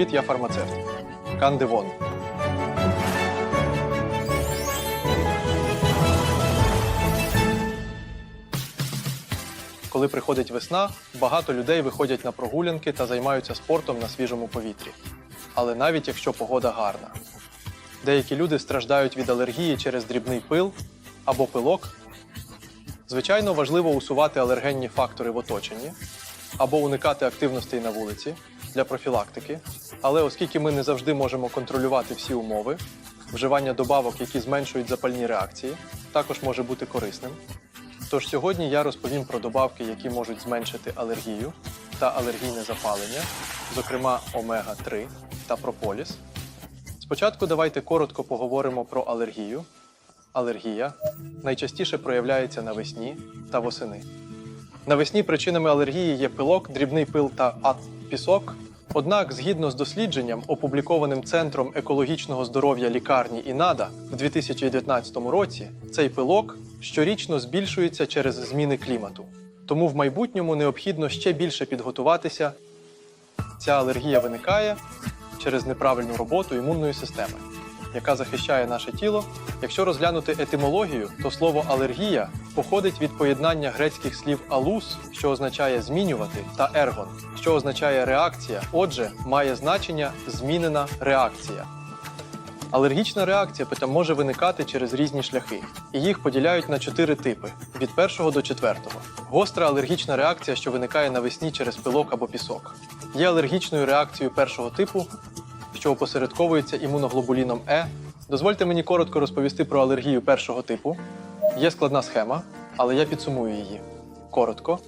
Привіт, я фармацевт. Кандивон. Коли приходить весна, багато людей виходять на прогулянки та займаються спортом на свіжому повітрі. Але навіть якщо погода гарна. Деякі люди страждають від алергії через дрібний пил або пилок. Звичайно, важливо усувати алергенні фактори в оточенні або уникати активностей на вулиці для профілактики. Але оскільки ми не завжди можемо контролювати всі умови, вживання добавок, які зменшують запальні реакції, також може бути корисним. Тож сьогодні я розповім про добавки, які можуть зменшити алергію та алергійне запалення, зокрема омега-3 та прополіс. Спочатку давайте коротко поговоримо про алергію. Алергія найчастіше проявляється навесні та восени. Навесні причинами алергії є пилок, дрібний пил та ат- пісок. Однак, згідно з дослідженням, опублікованим Центром екологічного здоров'я лікарні ІНАДА в 2019 році, цей пилок щорічно збільшується через зміни клімату. Тому в майбутньому необхідно ще більше підготуватися. Ця алергія виникає через неправильну роботу імунної системи, яка захищає наше тіло. Якщо розглянути етимологію, то слово алергія походить від поєднання грецьких слів алус, що означає змінювати, та ергон, що означає реакція. Отже, має значення змінена реакція. Алергічна реакція може виникати через різні шляхи, і їх поділяють на чотири типи від першого до четвертого. Гостра алергічна реакція, що виникає навесні через пилок або пісок, є алергічною реакцією першого типу, що опосередковується імуноглобуліном Е. Дозвольте мені коротко розповісти про алергію першого типу. Є складна схема, але я підсумую її. Коротко.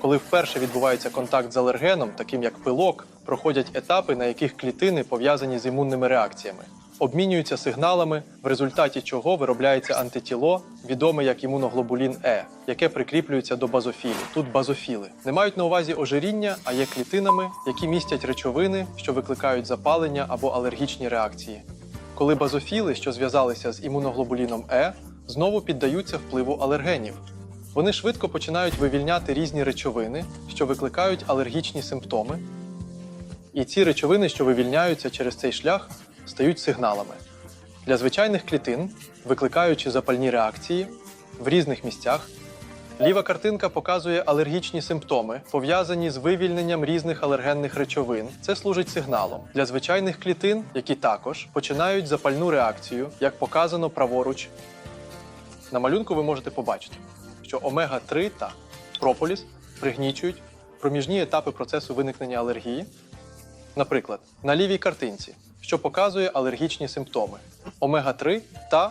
Коли вперше відбувається контакт з алергеном, таким як пилок, проходять етапи, на яких клітини пов'язані з імунними реакціями, обмінюються сигналами, в результаті чого виробляється антитіло, відоме як імуноглобулін Е, яке прикріплюється до базофілів. Тут базофіли не мають на увазі ожиріння, а є клітинами, які містять речовини, що викликають запалення або алергічні реакції. Коли базофіли, що зв'язалися з імуноглобуліном Е, знову піддаються впливу алергенів. Вони швидко починають вивільняти різні речовини, що викликають алергічні симптоми. І ці речовини, що вивільняються через цей шлях, стають сигналами. Для звичайних клітин, викликаючи запальні реакції в різних місцях, ліва картинка показує алергічні симптоми, пов'язані з вивільненням різних алергенних речовин. Це служить сигналом для звичайних клітин, які також починають запальну реакцію, як показано праворуч. На малюнку ви можете побачити, що омега-3 та прополіс пригнічують проміжні етапи процесу виникнення алергії. Наприклад, на лівій картинці, що показує алергічні симптоми. Омега-3 та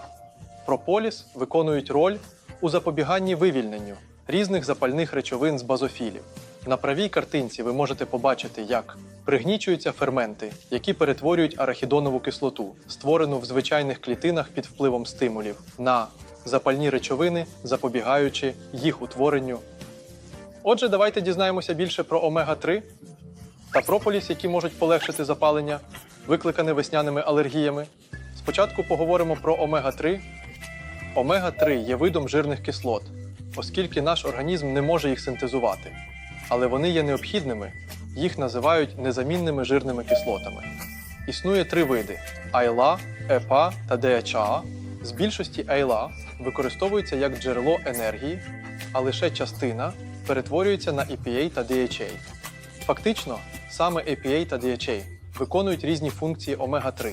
прополіс виконують роль у запобіганні вивільненню різних запальних речовин з базофілів. На правій картинці ви можете побачити, як пригнічуються ферменти, які перетворюють арахідонову кислоту, створену в звичайних клітинах під впливом стимулів, на запальні речовини, запобігаючи їх утворенню. Отже, давайте дізнаємося більше про омега-3 та прополіс, які можуть полегшити запалення, викликане весняними алергіями. Спочатку поговоримо про омега-3. Омега-3 є видом жирних кислот, оскільки наш організм не може їх синтезувати. Але вони є необхідними, їх називають незамінними жирними кислотами. Існує три види: айла, епа та DHA. З більшості айла використовується як джерело енергії, а лише частина перетворюється на EPA та DHA. Фактично, саме EPA та DHA виконують різні функції омега-3.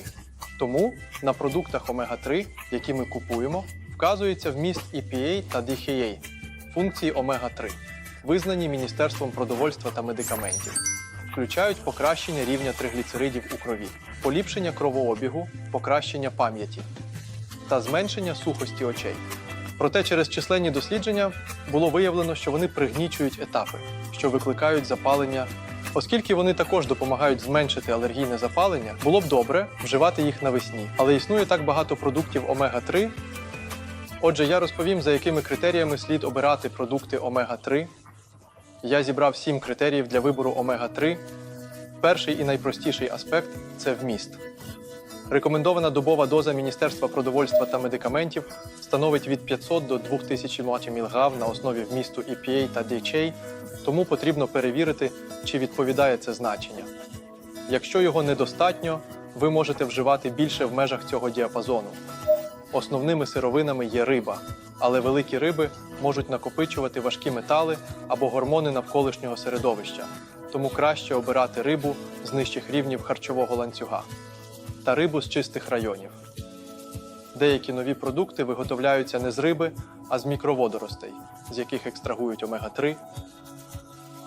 Тому на продуктах омега-3, які ми купуємо, вказується вміст EPA та DHA функції омега-3, визнані Міністерством продовольства та медикаментів. Включають покращення рівня тригліцеридів у крові, поліпшення кровообігу, покращення пам'яті та зменшення сухості очей. Проте через численні дослідження було виявлено, що вони пригнічують етапи, що викликають запалення. Оскільки вони також допомагають зменшити алергійне запалення, було б добре вживати їх навесні. Але існує так багато продуктів омега-3. Отже, я розповім, за якими критеріями слід обирати продукти омега-3. Я зібрав сім критеріїв для вибору омега-3. Перший і найпростіший аспект це вміст. Рекомендована добова доза Міністерства продовольства та медикаментів становить від 500 до 2000 мг на основі вмісту EPA та DHA, тому потрібно перевірити, чи відповідає це значення. Якщо його недостатньо, ви можете вживати більше в межах цього діапазону. Основними сировинами є риба, але великі риби можуть накопичувати важкі метали або гормони навколишнього середовища, тому краще обирати рибу з нижчих рівнів харчового ланцюга та рибу з чистих районів. Деякі нові продукти виготовляються не з риби, а з мікроводоростей, з яких екстрагують омега-3.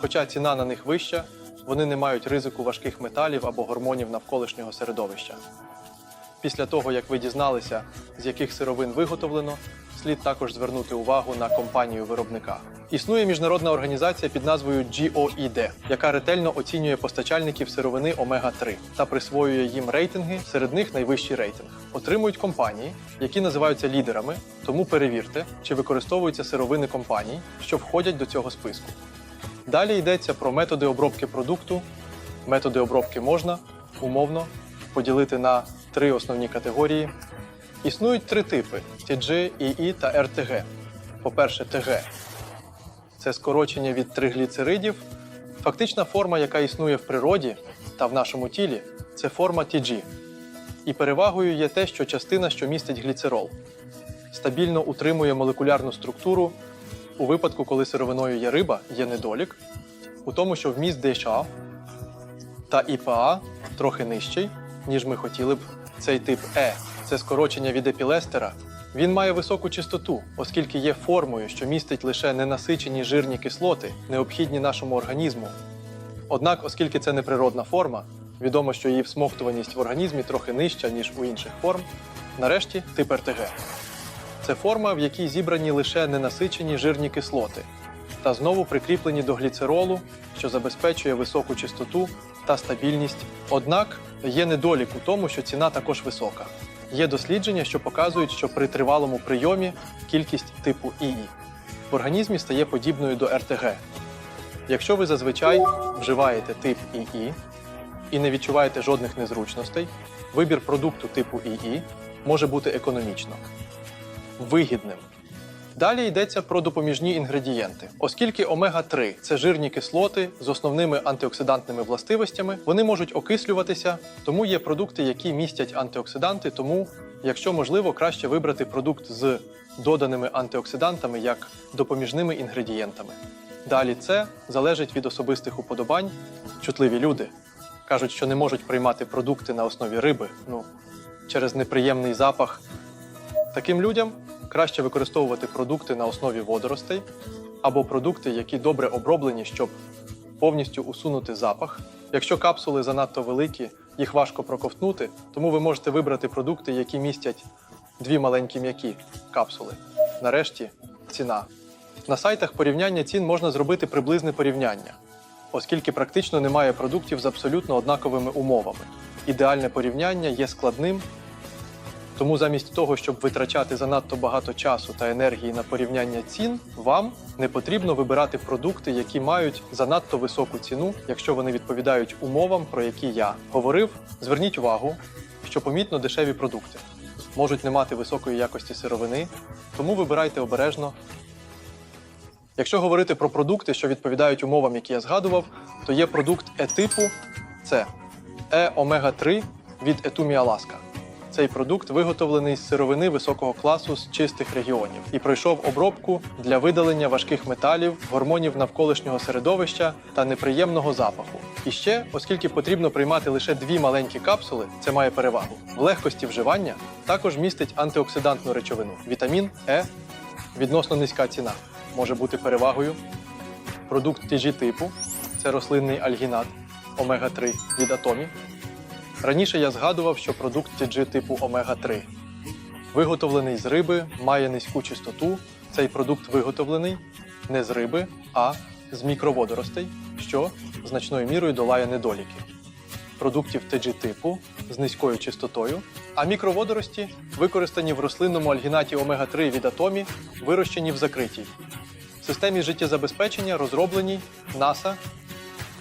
Хоча ціна на них вища, вони не мають ризику важких металів або гормонів навколишнього середовища. Після того, як ви дізналися, з яких сировин виготовлено, слід також звернути увагу на компанію виробника. Існує міжнародна організація під назвою GOED, яка ретельно оцінює постачальників сировини омега-3 та присвоює їм рейтинги, серед них найвищий рейтинг. Отримують компанії, які називаються лідерами, тому перевірте, чи використовуються сировини компаній, що входять до цього списку. Далі йдеться про методи обробки продукту. Методи обробки можна умовно поділити на три основні категорії. Існують три типи: TG, EE та RTG. По-перше, TG це скорочення від тригліцеридів. Фактична форма, яка існує в природі та в нашому тілі, це форма TG. І перевагою є те, що частина, що містить гліцерол, стабільно утримує молекулярну структуру. У випадку, коли сировиною є риба, є недолік, у тому, що вміст DHA та ІПА трохи нижчий, ніж ми хотіли б. Цей тип Е це скорочення від епілестера. Він має високу чистоту, оскільки є формою, що містить лише ненасичені жирні кислоти, необхідні нашому організму. Однак, оскільки це неприродна форма, відомо, що її всмоктуваність в організмі трохи нижча, ніж у інших форм. Нарешті тип РТГ. Це форма, в якій зібрані лише ненасичені жирні кислоти та знову прикріплені до гліцеролу, що забезпечує високу чистоту та стабільність. Однак є недолік у тому, що ціна також висока. Є дослідження, що показують, що при тривалому прийомі кількість типу ІІ в організмі стає подібною до РТГ. Якщо ви зазвичай вживаєте тип ІІ і не відчуваєте жодних незручностей, вибір продукту типу ІІ може бути економічно вигідним. Далі йдеться про допоміжні інгредієнти. Оскільки омега-3 це жирні кислоти з основними антиоксидантними властивостями, вони можуть окислюватися, тому є продукти, які містять антиоксиданти. Тому, якщо можливо, краще вибрати продукт з доданими антиоксидантами як допоміжними інгредієнтами. Далі це залежить від особистих уподобань. Чутливі люди кажуть, що не можуть приймати продукти на основі риби, ну через неприємний запах Таким людям краще використовувати продукти на основі водоростей або продукти, які добре оброблені, щоб повністю усунути запах. Якщо капсули занадто великі, їх важко проковтнути, тому ви можете вибрати продукти, які містять дві маленькі м'які капсули. Нарешті ціна. На сайтах порівняння цін можна зробити приблизне порівняння, оскільки практично немає продуктів з абсолютно однаковими умовами. Ідеальне порівняння є складним тому замість того, щоб витрачати занадто багато часу та енергії на порівняння цін, вам не потрібно вибирати продукти, які мають занадто високу ціну, якщо вони відповідають умовам, про які я говорив. Зверніть увагу, що помітно дешеві продукти можуть не мати високої якості сировини, тому вибирайте обережно. Якщо говорити про продукти, що відповідають умовам, які я згадував, то є продукт Е-типу це Е-омега-3 від Етумі Аласка. Цей продукт виготовлений з сировини високого класу з чистих регіонів і пройшов обробку для видалення важких металів, гормонів навколишнього середовища та неприємного запаху. І ще, оскільки потрібно приймати лише дві маленькі капсули, це має перевагу. В легкості вживання також містить антиоксидантну речовину вітамін Е. Відносно низька ціна може бути перевагою. Продукт TG типу це рослинний альгінат омега-3 від атомі. Раніше я згадував, що продукт TG типу омега-3 виготовлений з риби, має низьку чистоту. Цей продукт виготовлений не з риби, а з мікроводоростей, що значною мірою долає недоліки. Продуктів TG типу з низькою чистотою, а мікроводорості використані в рослинному альгінаті омега-3 від атомі, вирощені в закритій. В системі життєзабезпечення розробленій НАСА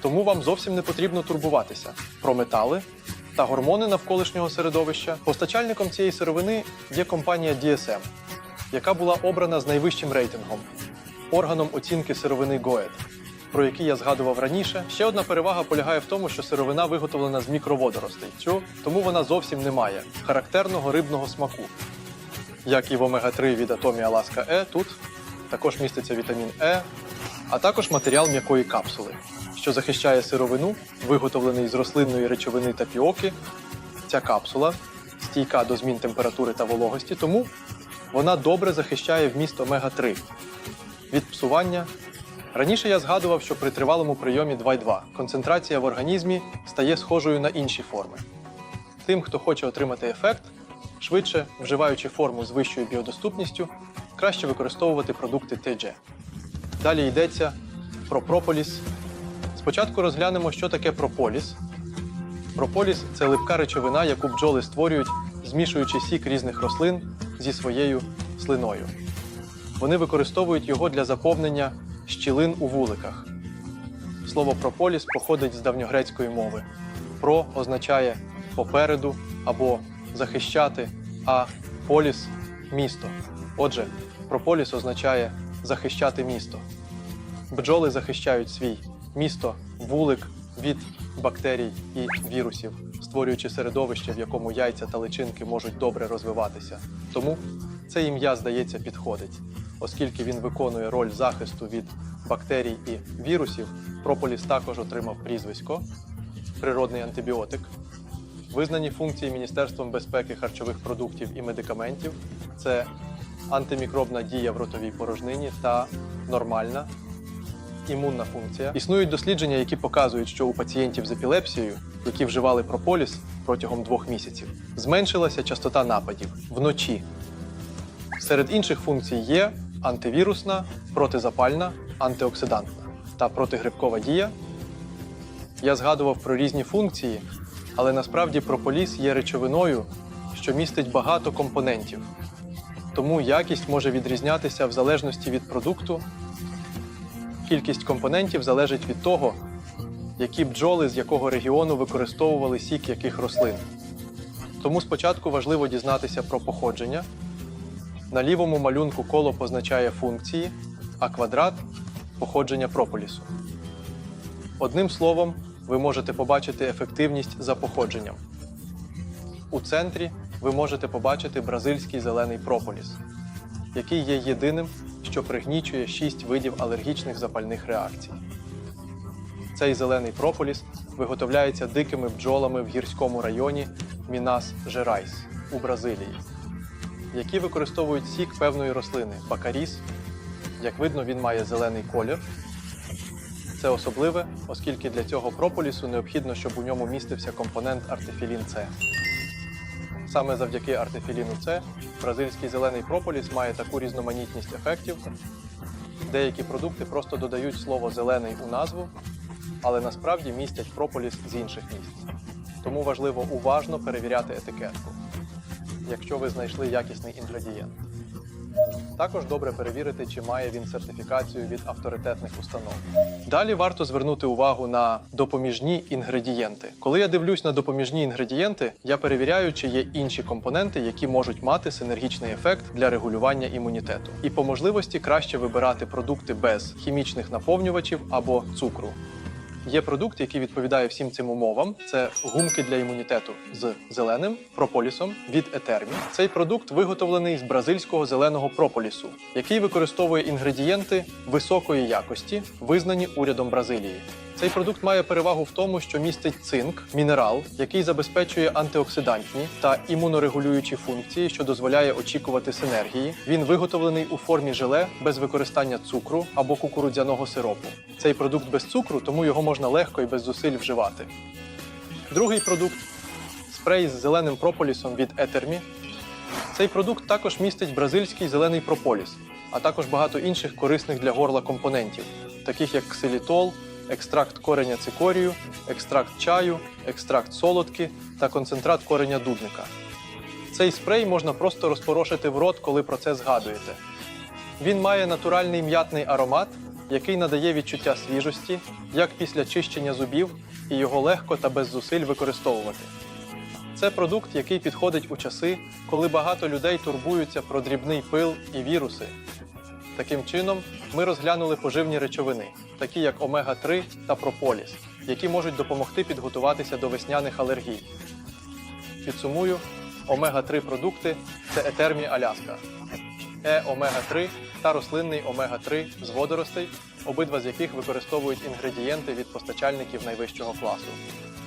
тому вам зовсім не потрібно турбуватися про метали та гормони навколишнього середовища. Постачальником цієї сировини є компанія DSM, яка була обрана з найвищим рейтингом органом оцінки сировини GOET. про які я згадував раніше. Ще одна перевага полягає в тому, що сировина виготовлена з мікроводоростей, тому вона зовсім не має характерного рибного смаку. Як і в омега-3 від Атомія Ласка Е, тут також міститься вітамін Е, а також матеріал м'якої капсули, що захищає сировину, виготовлений з рослинної речовини тапіоки. Ця капсула стійка до змін температури та вологості, тому вона добре захищає вміст омега-3 від псування. Раніше я згадував, що при тривалому прийомі 2,2 концентрація в організмі стає схожою на інші форми. Тим, хто хоче отримати ефект, швидше вживаючи форму з вищою біодоступністю, краще використовувати продукти ТДЖ. Далі йдеться про прополіс. Спочатку розглянемо, що таке прополіс. Прополіс це липка речовина, яку бджоли створюють, змішуючи сік різних рослин зі своєю слиною. Вони використовують його для заповнення щілин у вуликах. Слово прополіс походить з давньогрецької мови. Про означає попереду або захищати, а поліс місто. Отже, прополіс означає захищати місто. Бджоли захищають свій місто, вулик від бактерій і вірусів, створюючи середовище, в якому яйця та личинки можуть добре розвиватися. Тому це ім'я, здається, підходить, оскільки він виконує роль захисту від бактерій і вірусів. Прополіс також отримав прізвисько природний антибіотик. Визнані функції Міністерством безпеки харчових продуктів і медикаментів це антимікробна дія в ротовій порожнині та нормальна імунна функція. Існують дослідження, які показують, що у пацієнтів з епілепсією, які вживали прополіс протягом двох місяців, зменшилася частота нападів вночі. Серед інших функцій є антивірусна, протизапальна, антиоксидантна та протигрибкова дія. Я згадував про різні функції, але насправді прополіс є речовиною, що містить багато компонентів. Тому якість може відрізнятися в залежності від продукту. Кількість компонентів залежить від того, які бджоли з якого регіону використовували сік яких рослин. Тому спочатку важливо дізнатися про походження. На лівому малюнку коло позначає функції, а квадрат походження прополісу. Одним словом, ви можете побачити ефективність за походженням. У центрі ви можете побачити бразильський зелений прополіс, який є єдиним, що пригнічує шість видів алергічних запальних реакцій. Цей зелений прополіс виготовляється дикими бджолами в гірському районі Мінас Жерайс у Бразилії, які використовують сік певної рослини бакаріс. Як видно, він має зелений колір. Це особливе, оскільки для цього прополісу необхідно, щоб у ньому містився компонент артефілін С. Саме завдяки артефіліну С бразильський зелений прополіс має таку різноманітність ефектів. Деякі продукти просто додають слово зелений у назву, але насправді містять прополіс з інших місць. Тому важливо уважно перевіряти етикетку, якщо ви знайшли якісний інгредієнт. Також добре перевірити, чи має він сертифікацію від авторитетних установ. Далі варто звернути увагу на допоміжні інгредієнти. Коли я дивлюсь на допоміжні інгредієнти, я перевіряю, чи є інші компоненти, які можуть мати синергічний ефект для регулювання імунітету. І по можливості краще вибирати продукти без хімічних наповнювачів або цукру. Є продукт, який відповідає всім цим умовам. Це гумки для імунітету з зеленим прополісом від Етермі. Цей продукт виготовлений з бразильського зеленого прополісу, який використовує інгредієнти високої якості, визнані урядом Бразилії. Цей продукт має перевагу в тому, що містить цинк, мінерал, який забезпечує антиоксидантні та імунорегулюючі функції, що дозволяє очікувати синергії. Він виготовлений у формі желе без використання цукру або кукурудзяного сиропу. Цей продукт без цукру, тому його можна легко і без зусиль вживати. Другий продукт спрей з зеленим прополісом від Етермі. Цей продукт також містить бразильський зелений прополіс, а також багато інших корисних для горла компонентів, таких як ксилітол, екстракт кореня цикорію, екстракт чаю, екстракт солодки та концентрат кореня дудника. Цей спрей можна просто розпорошити в рот, коли про це згадуєте. Він має натуральний м'ятний аромат, який надає відчуття свіжості, як після чищення зубів, і його легко та без зусиль використовувати. Це продукт, який підходить у часи, коли багато людей турбуються про дрібний пил і віруси. Таким чином, ми розглянули поживні речовини, такі як омега-3 та прополіс, які можуть допомогти підготуватися до весняних алергій. Підсумую, омега-3 продукти це етермі Аляска, е омега-3 та рослинний омега-3 з водоростей, обидва з яких використовують інгредієнти від постачальників найвищого класу,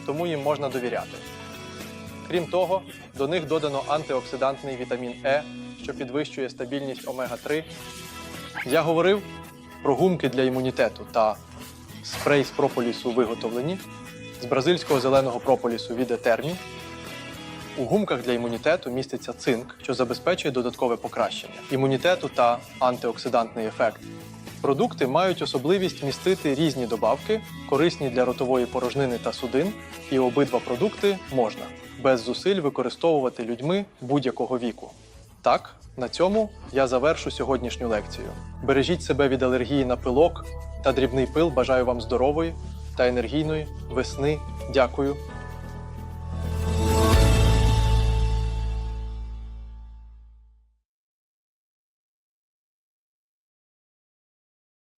тому їм можна довіряти. Крім того, до них додано антиоксидантний вітамін Е, що підвищує стабільність омега-3. Я говорив про гумки для імунітету та спрей з прополісу виготовлені з бразильського зеленого прополісу від Етермі. У гумках для імунітету міститься цинк, що забезпечує додаткове покращення імунітету та антиоксидантний ефект. Продукти мають особливість містити різні добавки, корисні для ротової порожнини та судин, і обидва продукти можна без зусиль використовувати людьми будь-якого віку. Так, на цьому я завершу сьогоднішню лекцію. Бережіть себе від алергії на пилок та дрібний пил. Бажаю вам здорової та енергійної весни. Дякую